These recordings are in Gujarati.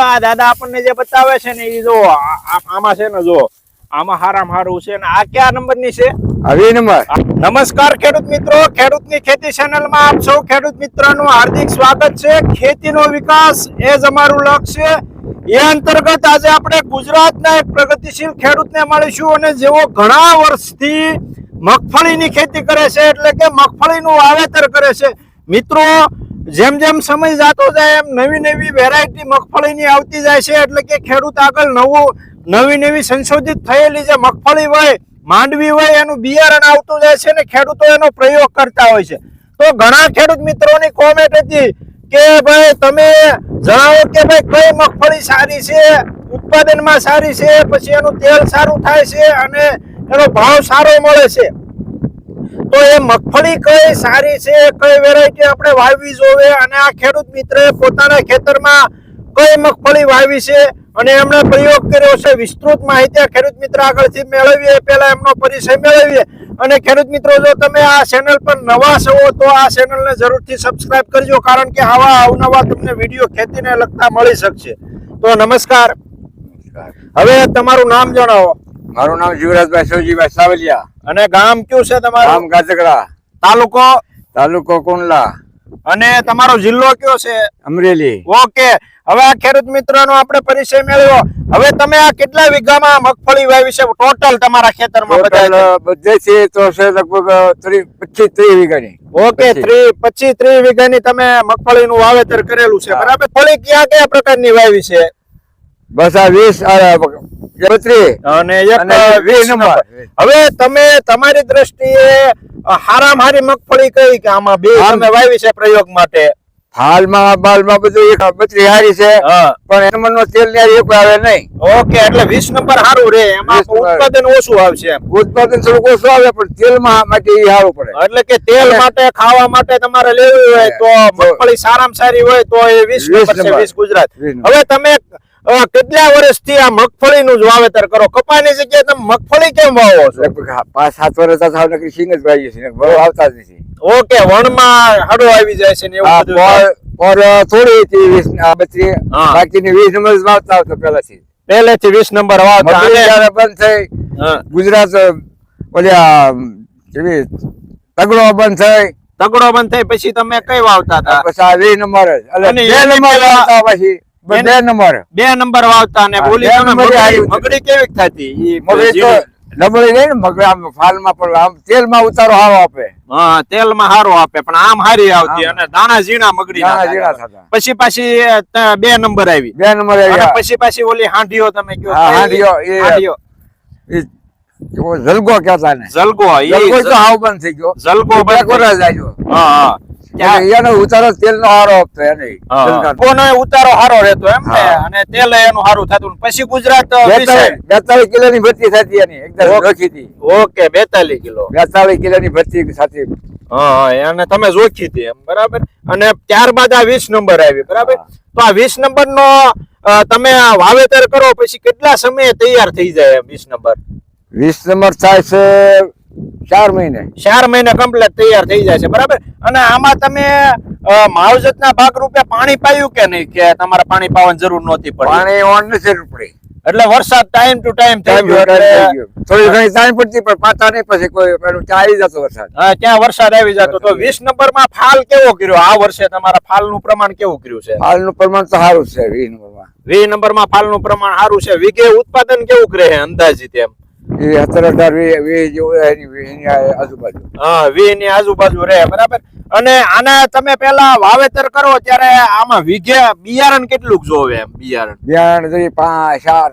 આ દાદા આપણને જે બતાવે છે ને એ જો આમાં છે ને જો આમાં હારામ હારું છે ને આ કયા નંબરની છે? નંબર. નમસ્કાર ખેડૂત મિત્રો ખેડૂતની ખેતી ચેનલમાં આપ સૌ ખેડૂત મિત્રોનું હાર્દિક સ્વાગત છે. ખેતીનો વિકાસ એ જ અમારું લક્ષ્ય એ અંતર્ગત આજે આપણે ગુજરાતના એક પ્રગતિશીલ ખેડૂતને મળીશું અને જેઓ ઘણા વર્ષથી મગફળીની ખેતી કરે છે એટલે કે મગફળીનું વાવેતર કરે છે. મિત્રો જેમ જેમ સમય જાતો જાય એમ નવી નવી વેરાયટી મગફળીની આવતી જાય છે. એટલે કે ખેડૂત આગળ નવું, નવી નવી સંશોધિત થયેલી જે મગફળી હોય, માંડવી હોય, એનું બિયારણ આવતું જાય છે ને ખેડૂતો એનો પ્રયોગ કરતા હોય છે. તો ઘણા ખેડૂત મિત્રોની કોમેન્ટ હતી કે ભાઈ તમે જણાવો કે ભાઈ કઈ મગફળી સારી છે? ઉત્પાદનમાં સારી છે, પછી એનું તેલ સારું થાય છે અને એનો ભાવ સારો મળે છે. તો એ મગફળી કઈ સારી છે કઈ વેરાયટી આપણે વાવવી જોવે? અને આ ખેડૂત મિત્રે પોતાના ખેતરમાં કઈ મગફળી વાવી છે? અને એમણે પ્રયોગ કર્યો છે વિસ્તૃત માહિતી આ ખેડૂત મિત્ર આગળથી મેળવીએ. પહેલા એમનો પરિચય મેળવીએ. અને ખેડૂત મિત્રો જો તમે આ ચેનલ પર નવા છો તો આ ચેનલને જરૂરથી સબસ્ક્રાઇબ કરજો કારણ કે આવા અવનવા તમને વીડિયો ખેતીને લગતા મળી શકશે. તો નમસ્કાર. હવે તમારું નામ જણાવો. મારું નામ જીવરાજભાઈ શિવજીભાઈ સાવલિયા. અને ગામ કયું છે તમારું? ગામ ગાજગડા તાલુકો? તાલુકો કુંડલા. અને તમારો જિલ્લો કયો છે? અમરેલી. ઓકે. હવે આ ખેડૂત મિત્રોનો આપણે પરિચય મેળવ્યો. હવે તમે આ કેટલા વીઘામાં મગફળી વાવી છે? ટોટલ તમારા ખેતરમાં બધા બધે છે તો છે લગભગ ત્રીસ પચીસ ત્રીસ વીઘાની. ઓકે પચીસ. ત્રી પચીસ ત્રીસ વીઘાની તમે મગફળીનું વાવેતર કરેલું છે. બરાબર? ફળી કયા કયા પ્રકારની વાવી છે? બસ આ વીસ આ બત્રીસ અને વીસ નંબર. હવે તમે તમારી દ્રષ્ટિએ હારામ હારી મગફળી કઈ કે આમાં બે તમે વાવી છે પ્રયોગ માટે? હાલમાં બાલમાં બધું એક બત્રીસ હારી છે પણ એનો મનનો તેલ ને એક આવે નહીં. ઓકે એટલે વીસ નંબર સારું રે. એમાં ઉત્પાદન ઓછું આવશે ઉત્પાદન થોડુંક ઓછું આવે પણ તેલમાં માટે એ સારું પડે. એટલે કે તેલ માટે ખાવા માટે તમારે લેવી હોય તો મગફળી સારામાં સારી હોય તો એ વીસ નંબર છે વીસ ગુજરાત. હવે તમે કેટલા વર્ષથી આ મગફળીનું જ વાવેતર કરો? કપાની જગ્યાએ તમે મગફળી કેમ વાવો છો? પાંચ સાત વર્ષ સાવ નકરી સિંગ જ વાવીએ છીએ બહુ આવતા જ નથી. ઓકે વણમાં હડો આવી જાય છે ને એવું બધું થોડી હતી વીસ બત્રી. બાકીની વીસ નંબર વાવતા આવતો પહેલાથી. પહેલેથી વીસ નંબર વાવતા બંધ થઈ ગુજરાત ઓલી આ કેવી તગડો બંધ થઈ તગડો બંધ થઈ પછી તમે કઈ વાવતા હતા? પછી આ વીસ નંબર એટલે અને બે નંબર વાવતા પછી બે નંબર. બે નંબર વાવતા અને બોલી તમે મગડી હારી ઉતરી. મગડી કેવી થતી? ઈ તો નબળી નહીં ને મગરી ફાલમાં પણ આમ તેલમાં ઉતારો હારો આપે. હા તેલમાં હારો આપે પણ આમ હારી આવતી અને દાણા ઝીણા મગડી દાણા ઝીણા થતા. પછી પાછી બે નંબર આવી. બે નંબર આવ્યા. પછી પાછી ઓલી હાંડીઓ તમે કયો હાંડીઓ, એ- હાંડીઓ. જલગો કેવો ને. જલગો તો હાવ બંધ થઈ ગયો. જલગો બરાબર જાય હા. એનો ઉતારો તેલનો હારો આપતો એને. કોનો ઉતારો હારો રહેતો એમ ને અને તેલ એનું હારું થતું પછી ગુજરાત અ, કિલો ની ભરતી થતી એની એકદમ ઓકે. ઓકે બેતાલીસ કિલો. બેતાળીસ કિલોની ભરતી થતી હા હા અને તમે જોખી હતી એમ બરાબર? અને ત્યારબાદ આ વીસ નંબર આવી બરાબર? તો આ વીસ નંબર નો તમે વાવેતર કરો પછી કેટલા સમયે તૈયાર થઈ જાય વીસ નંબર? વીસ નંબર થાય છે ચાર મહિને. ચાર મહિને કમ્પ્લીટ તૈયાર થઈ જાય છે બરાબર? અને આમાં તમે અ, ભાગ રૂપે પાણી પાયું કે નહીં કે તમારે પાણી પાવાની જરૂર નહોતી પડી? પાણી ઓન નથી જરૂર પડી એટલે વરસાદ ટાઈમ ટુ ટાઈમ થઈ ગયો. થોડી ઘણી ટાઈમ પડતી પણ પાતા નહીં પછી કોઈ પેલું ત્યાં આવી જતો વરસાદ. હા, ત્યાં વરસાદ આવી જતો. તો વીસ નંબરમાં ફાલ કેવો કર્યો? આ વર્ષે તમારા ફાલનું પ્રમાણ કેવું કર્યું છે? હાલનું પ્રમાણ તો સારું છે વીસ નંબરમાં. વીસ નંબરમાં ફાલનું પ્રમાણ સારું છે. વીઘે ઉત્પાદન કેવું કરે અંદાજિત એમ? એ સત્તર અઢાર વીસ વીસ જેવું એની આજુબાજુ. હા વી ની આજુબાજુ રહે બરાબર? અને આને તમે પેલા વાવેતર કરો ત્યારે આમાં વીઘે બિયારણ કેટલું જોવે એમ બિયારણ? બિયારણ જોઈએ પાંચ ચાર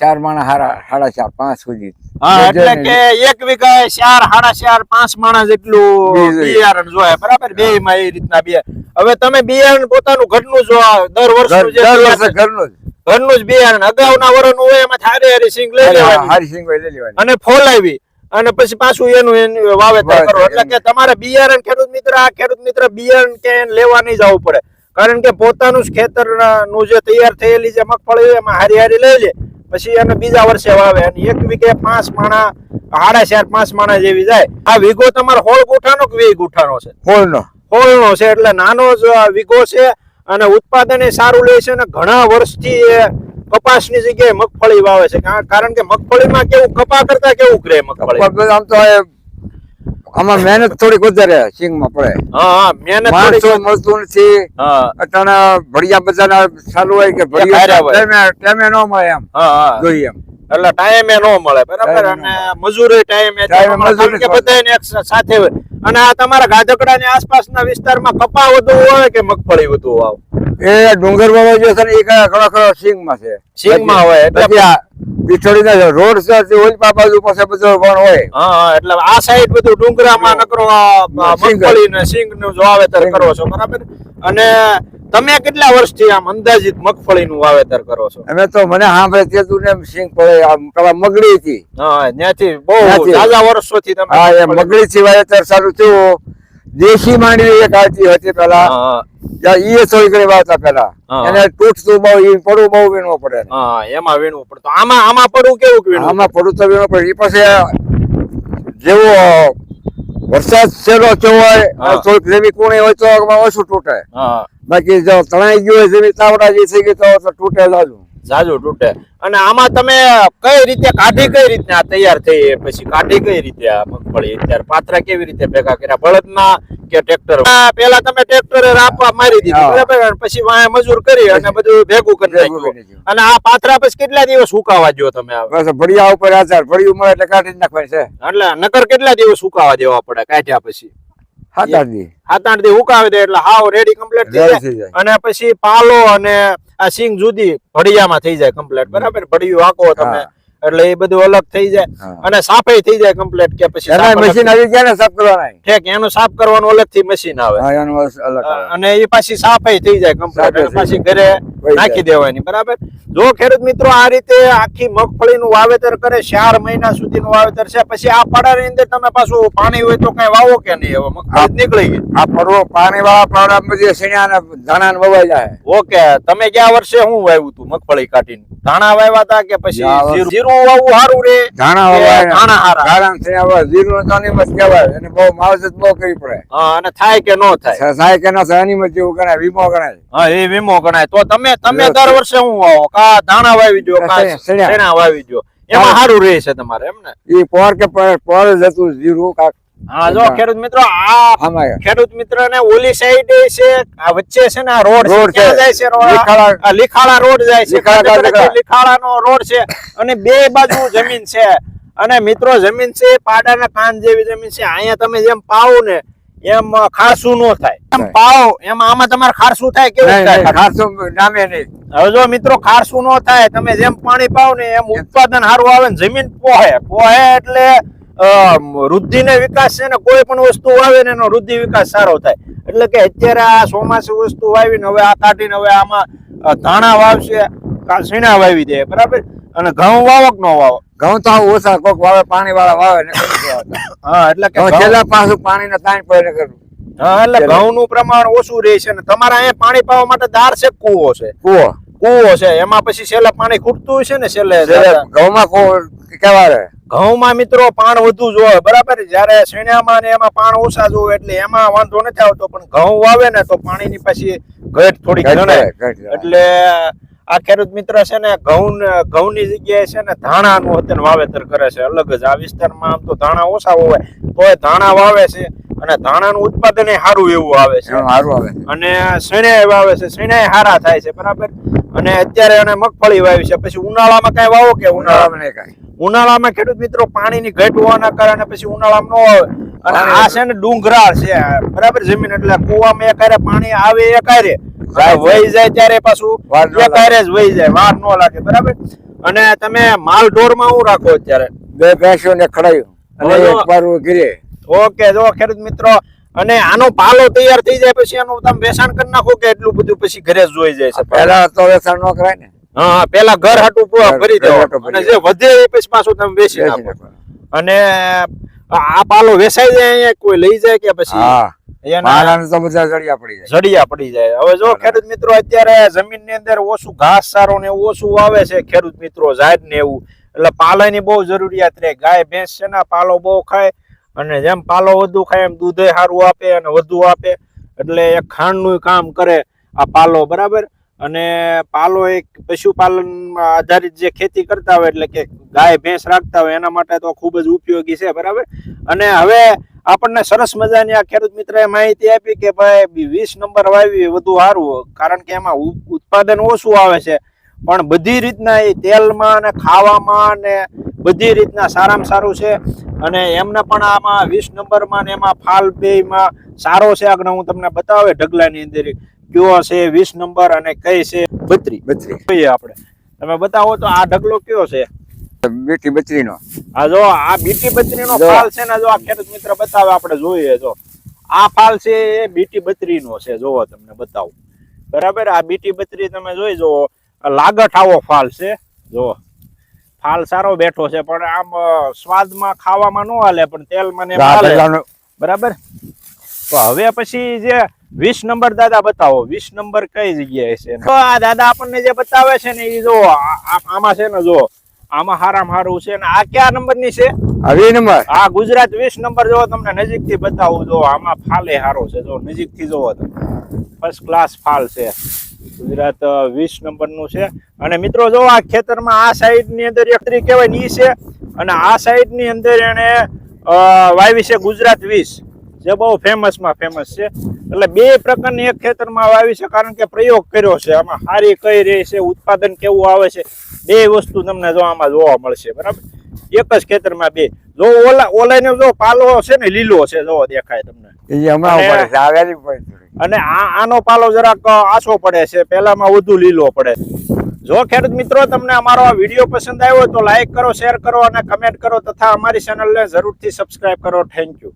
ચાર માણસ હારા સાડા ચાર પાંચ સુધી. હા એટલે કે એક વીઘા ચાર સાડા ચાર પાંચ માણસ જેટલું બિયારણ જોવે બરાબર? બે માં એ રીતના બિયારણ. હવે તમે બિયારણ પોતાનું ઘરનું જો દર દર વર્ષે ઘરનું જ. ઘરનું જ બિયારણ અગાઉના વરણનું હોય એમાં હારી હારી સિંગ લઈ લેવાની. હારી સિંગ લઈ લેવાની. અને ફોલાવી. અને પછી પાછું એનું એનું વાવેતર કરો એટલે કે તમારે બિયારણ ખેડૂત મિત્ર આ ખેડૂત મિત્ર બિયારણ કે લેવા નહીં જવું પડે. કારણ કે પોતાનું જ ખેતરનું જે તૈયાર થયેલી જે મગફળી એમાં હારી હારી લઈ લે. પછી એને બીજા વર્ષે વાવે. અને એક વીઘે પાંચ માણા સાડા ચાર પાંચ માણા જેવી જાય. આ વીઘો તમારો હોળ ગુઠાનો કે વીઘ ગુઠાનો છે? હોળનો. હોળનો છે. એટલે નાનો જ વીઘો છે. અને ઉત્પાદન એ સારું લે છે અને ઘણા વર્ષથી એ કપાસની જગ્યાએ મગફળી વાવે છે. કારણ કે મગફળીમાં કેવું કપા કરતા કેવું રહે મગફળી? આમ તો આમાં મહેનત થોડીક વધારે સિંગમાં પડે. હા હા મહેનત થોડી મળતું નથી અટાણે ભડિયા બજારના ચાલુ હોય કે ભડિયા ટાઈમે ન મળે એમ. હા હા. જોઈએ એમ. એટલે ટાઈમે નો મળે બરાબર? અને મજૂરી ટાઈમે બધાને સાથે હોય. અને આ તમારા ગાધકડાની આસપાસના વિસ્તારમાં કપા વધુ હોય કે મગફળી વધુ આવે એ ડુંગર વાળો જે છે ને એ કયા ઘણો ખરો સિંગમાં છે. સિંગમાં હોય એટલે આ રોડ છે ઓલપા બાજુ પાસે બધો પણ હોય. હા એટલે આ સાઈડ બધું ડુંગરામાં નકરો. મગફળી ને સિંગનું જ વાવેતર કરો છો બરાબર? અને તમે કેટલા વર્ષથી આમ અંદાજિત મગફળી નું વાવેતર કરો છો? અમે તો મને સાંભળે તે તું ને સિંગ પડે આમ પેલા મગડી થી હા ત્યાંથી બહુ. તાજા વર્ષોથી તમે હા એ મગડી થી વાવેતર સારું થયું. દેશી માંડવી એક આવતી હતી પેલા હા, હા. ત્યાં ઈ થોડી ઘણી વાવતા પેલા એને તૂટતું બહુ ઈ પડવું બહુ વીણવું પડે હા એમાં વીણવું પડતું આમાં આમાં પડવું કેવું વીણવું આમાં પડવું તો વીણવું પડે. એ પછી જેવો વરસાદ સેલો થયો હોય થોડીક જમીન કુણી હોય તો ઓછું તૂટે. બાકી જો તણાઈ ગયું હોય જમીન તાવડા જે થઈ ગઈ તો તો તૂટે જાજુ જાજુ તૂટે. અને આમાં તમે કઈ રીતે કાઢી કઈ રીતે આ તૈયાર થઈ પછી કાઢી કઈ રીતે આ મગફળી? અત્યારે પાત્રા કેવી રીતે ભેગા કર્યા? બળદના કે ટ્રેક્ટર? પેલા તમે ટ્રેક્ટર રાપવા મારી દીધી બરાબર? પછી વાય મજૂર કરી અને બધું ભેગું કરી નાખ્યું. અને આ પાત્રા પછી કેટલા દિવસ સુકાવા દો તમે? બસ ભડિયા ઉપર આધાર ભડિયું મળે એટલે કાઢી નાખવાની છે. એટલે નકર કેટલા દિવસ સુકાવા દેવા પડે કાઢ્યા પછી? સાત આઠ દી. આઠ દી ઉકાવી દે એટલે હાવ રેડી કમ્પ્લીટ થઈ જાય. અને પછી પાલો અને આ સિંગ જુદી ભડિયામાં થઈ જાય કમ્પ્લીટ બરાબર? ભડિયું આકો તમે. એટલે એ બધું અલગ થઈ જાય. અને સાફે થઈ જાય કમ્પ્લીટ કે પછી અલગ મશીન આવી ગયા ને સાફ કરવાના? ઠીક એનું સાફ કરવાનું અલગથી મશીન આવે. અલગ. અને એ પાછી સાફે થઈ જાય કમ્પ્લીટ પાછી ઘરે નાખી દેવાની બરાબર? જો ખેડૂત મિત્રો આ રીતે આખી મગફળીનું વાવેતર કરે ચાર મહિના સુધીનું વાવેતર છે પછી આ પડાની અંદર તમે પાછું પાણી હોય તો કઈ વાવો કે નહીં? હવે મગફળી નીકળી ગઈ. આ પડવો પાણી વાવા પાવડા બધી શેણ્યા ને ધાણા વવાઈ જાય. ઓકે તમે ગયા વર્ષે હું વાવ્યું તું મગફળી કાઢીને? ધાણા વાવ્યા હતા કે પછી જીરું? જીરું વાવવું સારું રે. ધાણા કે ધાણા હારા. ધાણા ને થયા જીરું તો એની મત કહેવાય. એને બહુ માવજત બહુ કરી પડે. હા, અને થાય કે ન થાય. થાય કે ના થાય એની મત જેવું ગણાય વીમો ગણાય. હા એ વીમો ગણાય. તો તમે તમે. દર વર્ષે હું આવો? કા ધાણા વાવી દો કા વાવી દો એમાં સારું રહે છે તમારે એમ ને? એ પોર કે પર પોર જ જીરું કાક હા જો ખેડૂત મિત્રો આ ખેડૂત મિત્ર ને ઓલી સાઈડ છે આ વચ્ચે છે ને આ રોડ રોડ છે. છે. ક્યાં જાય છે લીખાળા- રોડ જાય છે. લીખાળા ગાંધીનગર. ગાંધીનગર. રોડ છે અને બે બાજુ જમીન છે. અને મિત્રો જમીન છે પાડાના કાન જેવી જમીન છે. અહીંયા તમે જેમ પાવ ને એમ ખારસું નો થાય. એમ પાવ એમ આમાં તમારે ખારસું થાય કેવું થાય? ખાસું નામે નહીં. હવે જો મિત્રો ખારસું નો થાય તમે જેમ પાણી પાવ ને એમ. ઉત્પાદન સારું આવે ને જમીન પોહે. પોહે એટલે અ, વૃદ્ધિ ને વિકાસ છે ને કોઈ પણ વસ્તુ વાવે ને એનો વૃદ્ધિ વિકાસ સારો થાય. એટલે કે અત્યારે આ ચોમાસી વસ્તુ વાવીને હવે આ કાઢીને હવે આમાં ધાણા વાવશે સીણા વાવી દે બરાબર? અને ઘઉં વાવક નો વાવો. ઘઉં તો આવું ઓછા કોક વાવે પાણી વાળા વાવે ને હા એટલે કે છેલ્લા પાછું પાણી ના તાણ પડે કરવું. કરું હા એટલે ઘઉં નું પ્રમાણ ઓછું રહે છે ને તમારા અહીંયા પાણી પાવા માટે દાર છે કુવો છે? કુવો. કુવો છે એમાં પછી છેલ્લે પાણી ખૂટતું છે ને છેલ્લે ઘઉં માં કુવો કેવા રે ઘઉંમાં મિત્રો પાણ વધુ જોવે બરાબર? જ્યારે શેણામાં ને એમાં પાણ ઓછા જોવે એટલે એમાં વાંધો નથી આવતો પણ ઘઉં વાવે ને તો પાણીની પછી ઘટ થોડી. એટલે આ ખેડૂત મિત્ર છે ને ઘઉં ને- ઘઉંની જગ્યાએ છે ને ધાણાનું અત્યારે વાવેતર કરે છે અલગ જ. આ વિસ્તારમાં આમ તો ધાણા ઓછા હોય તોય ધાણા વાવે છે અને ધાણાનું ઉત્પાદન સારું એવું આવે છે. સારું આવે અને શેણે વાવે છે શેણે સારા થાય છે બરાબર? અને અત્યારે એને મગફળી વાવી છે પછી ઉનાળામાં કઈ વાવો કે ઉનાળામાં નહીં કાંઈ. ઉનાળામાં ખેડૂત મિત્રો પાણીની ઘટ હોવાના કારણે પછી ઉનાળામાં ન આવે. અને આ છે ને ડુંગરાળ છે. બરાબર જમીન એટલે કુવામાં એકારે પાણી આવે એકારે. વહી જાય ત્યારે પાછું એકારે જ વહી જાય વાર ન લાગે. બરાબર? અને તમે માલ ઢોરમાં હું રાખો અત્યારે? બે ભેંસો ને ખડાયું. અને એક પારું ગીરે ઓકે જો ખેડૂત મિત્રો અને આનો પાલો તૈયાર થઈ જાય પછી એનું તમે વેચાણ કરી નાખો કે એટલું બધું પછી ઘરે જોઈ જાય છે? પેલા તો વેચાણ ન કરાય ને. હા પેલા ઘર હાટું પૂરા ભરી દેવો અને જે વધે એ પછી પાછું તમે વેચી નાખો. અને આ પાલો વેસાઈ જાય અહીંયા કોઈ લઈ જાય કે પછી જડિયા પડી જાય. હવે જો ખેડૂત મિત્રો અત્યારે જમીનની અંદર ઓછું ઘાસ સારો ને ઓછું આવે છે ખેડૂત મિત્રો ઝાડ ને એવું. એટલે પાલાની બહુ જરૂરિયાત રહે. ગાય ભેંસ છે ને પાલો બહુ ખાય. અને જેમ પાલો વધુ ખાય એમ દૂધે સારું આપે અને વધુ આપે. એટલે એક ખાંડનું કામ કરે આ પાલો બરાબર? અને પાલો એક પશુપાલન આધારિત જે ખેતી કરતા હોય એટલે કે ગાય, ભેંસ રાખતા હોય, એના માટે તો ખૂબ જ ઉપયોગી છે, બરાબર? અને હવે આપણને સરસ મજાની આ ખેડૂત મિત્રએ માહિતી આપી કે ભાઈ વીસ નંબર વાવી વધુ સારું કારણ કે એમાં ઉત્પાદન ઓછું આવે છે. પણ બધી રીતના એ તેલમાં અને ખાવામાં ને બધી રીતના સારામાં સારું છે. અને એમને પણ આમાં વીસ નંબરમાં ને એમાં ફાલ બેયમાં સારો છે, આગળ હું તમને બતાવે ઢગલાની અંદર. કયો છે વીસ નંબર અને કઈ છે? બત્રી. બત્રી. જોઈએ આપણે. તમે બતાવો તો આ ઢગલો કયો છે? બીટી બત્રી નો આ જો આ બીટી બત્રી નો ફાલ છે ને જો આ ખેડૂત મિત્ર બતાવે આપણે જોઈએ જો. આ ફાલ છે એ બીટી બત્રીનો છે જોવો તમને બતાવું. બરાબર? આ બીટી બત્રી તમે જોઈ જો લાગઠ આવો ફાલ છે જો ફાલ સારો બેઠો છે પણ આમ સ્વાદમાં ખાવામાં ન હાલે પણ ને હાલે. પહેલાનો બરાબર? તો હવે પછી જે વીસ નંબર દાદા બતાવો વીસ નંબર કઈ જગ્યાએ છે? તો આ દાદા આપણને જે બતાવે છે ને એ જો આમાં છે ને જો આમાં હારામાં હારું છે ને આ કયા નંબરની છે નંબર? આ ગુજરાત વીસ નંબર જો તમને નજીકથી બતાવું જો આમાં ફાલે હારો છે જો નજીકથી જોવો ફર્સ્ટ ક્લાસ ફાલ છે. ગુજરાત વીસ નંબરનું છે. અને મિત્રો જો આ ખેતરમાં આ સાઈડની અંદર એક તરી કહેવાય ને છે. અને આ સાઈડની અંદર એને વાવી છે ગુજરાત વીસ. જે બહુ ફેમસમાં ફેમસ છે. એટલે બે પ્રકારની એક ખેતરમાં વાવી છે કારણ કે પ્રયોગ કર્યો છે. આમાં સારી કઈ રહી છે ઉત્પાદન કેવું આવે છે બે વસ્તુ તમને જો આમાં જોવા મળશે બરાબર? એક જ ખેતરમાં બે. જો ઓલા ઓલાને જો પાલો છે ને લીલો છે જો દેખાય તમને. એ હમણાં પડે. અને આ આનો પાલો જરાક આછો પડે છે. પહેલામાં વધુ લીલો પડે. જો ખેડૂત મિત્રો તમને અમારો આ વીડિયો પસંદ આવ્યો તો લાઈક કરો શેર કરો અને કમેન્ટ કરો તથા અમારી ચેનલને જરૂરથી સબસ્ક્રાઇબ કરો. Thank you